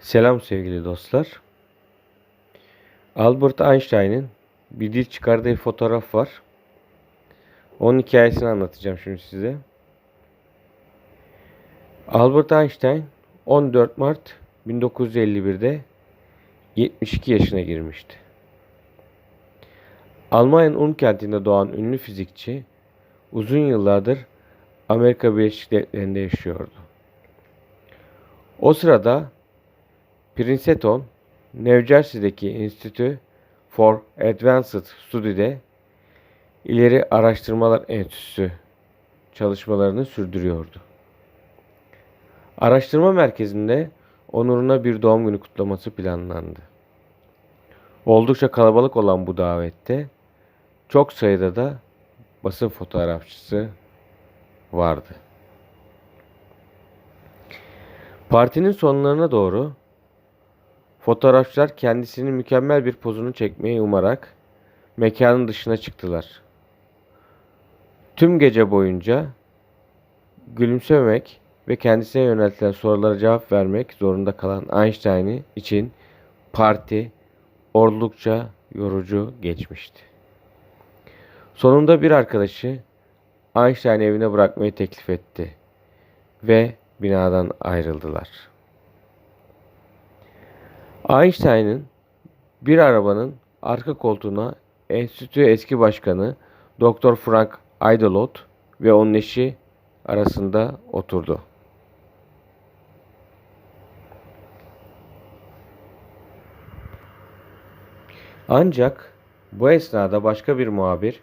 Selam sevgili dostlar. Albert Einstein'ın bir dil çıkardığı fotoğraf var. Onun hikayesini anlatacağım şimdi size. Albert Einstein 14 Mart 1951'de 72 yaşına girmişti. Almanya'nın Ulm kentinde doğan ünlü fizikçi uzun yıllardır Amerika Birleşik Devletleri'nde yaşıyordu. O sırada Princeton, New Jersey'deki Institute for Advanced Study'de ileri araştırmalar enstitüsü çalışmalarını sürdürüyordu. Araştırma merkezinde onuruna bir doğum günü kutlaması planlandı. Oldukça kalabalık olan bu davette çok sayıda da basın fotoğrafçısı vardı. Partinin sonlarına doğru fotoğrafçılar kendisinin mükemmel bir pozunu çekmeyi umarak mekanın dışına çıktılar. Tüm gece boyunca gülümsememek ve kendisine yöneltilen sorulara cevap vermek zorunda kalan Einstein için parti oldukça yorucu geçmişti. Sonunda bir arkadaşı Einstein evine bırakmayı teklif etti ve binadan ayrıldılar. Einstein'ın bir arabanın arka koltuğuna enstitü eski başkanı Dr. Frank Idolot ve onun eşi arasında oturdu. Ancak bu esnada başka bir muhabir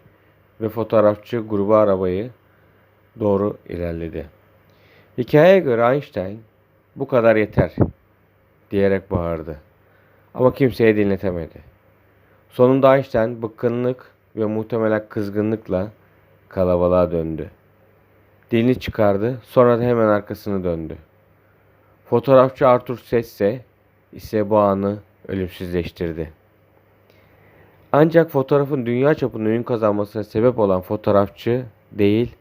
ve fotoğrafçı grubu arabayı doğru ilerledi. Hikayeye göre Einstein bu kadar yeter diyerek bağırdı. Ama kimseye dinletemedi. Sonunda Einstein bıkkınlık ve muhtemelen kızgınlıkla kalabalığa döndü. Dilini çıkardı, sonra da hemen arkasını döndü. Fotoğrafçı Arthur Sesse ise bu anı ölümsüzleştirdi. Ancak fotoğrafın dünya çapında ün kazanmasına sebep olan fotoğrafçı değil,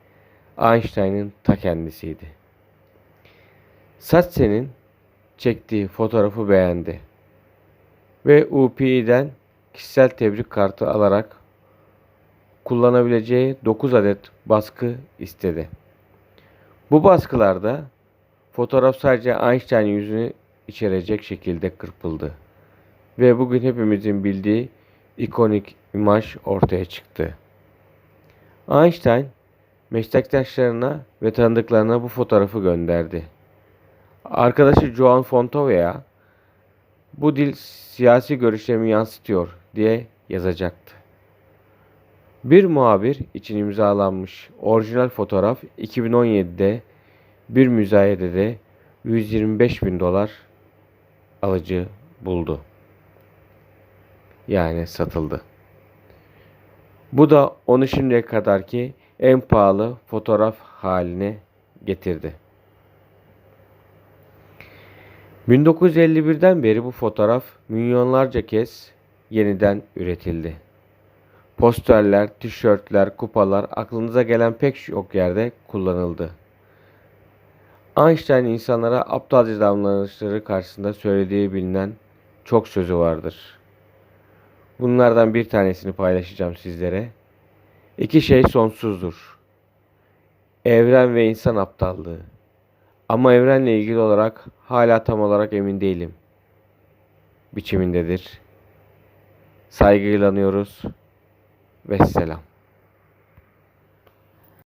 Einstein'ın ta kendisiydi. Satse'nin çektiği fotoğrafı beğendi ve UPI'den kişisel tebrik kartı alarak kullanabileceği 9 adet baskı istedi. Bu baskılarda fotoğraf sadece Einstein yüzünü içerecek şekilde kırpıldı. Ve bugün hepimizin bildiği ikonik imaj ortaya çıktı. Einstein meslektaşlarına ve tanıdıklarına bu fotoğrafı gönderdi. Arkadaşı Joan Fontova'ya bu dil siyasi görüşlerimi yansıtıyor diye yazacaktı. Bir muhabir için imzalanmış orijinal fotoğraf 2017'de bir müzayedede 125 bin dolar alıcı buldu. Yani satıldı. Bu da onu şimdiye kadarki en pahalı fotoğraf haline getirdi. 1951'den beri bu fotoğraf milyonlarca kez yeniden üretildi. Posterler, tişörtler, kupalar aklınıza gelen pek çok yerde kullanıldı. Einstein insanlara aptalca davranışları karşısında söylediği bilinen çok sözü vardır. Bunlardan bir tanesini paylaşacağım sizlere. İki şey sonsuzdur. Evren ve insan aptallığı. Ama evrenle ilgili olarak hala tam olarak emin değilim. Biçimindedir. Saygıyla anıyoruz ve selam.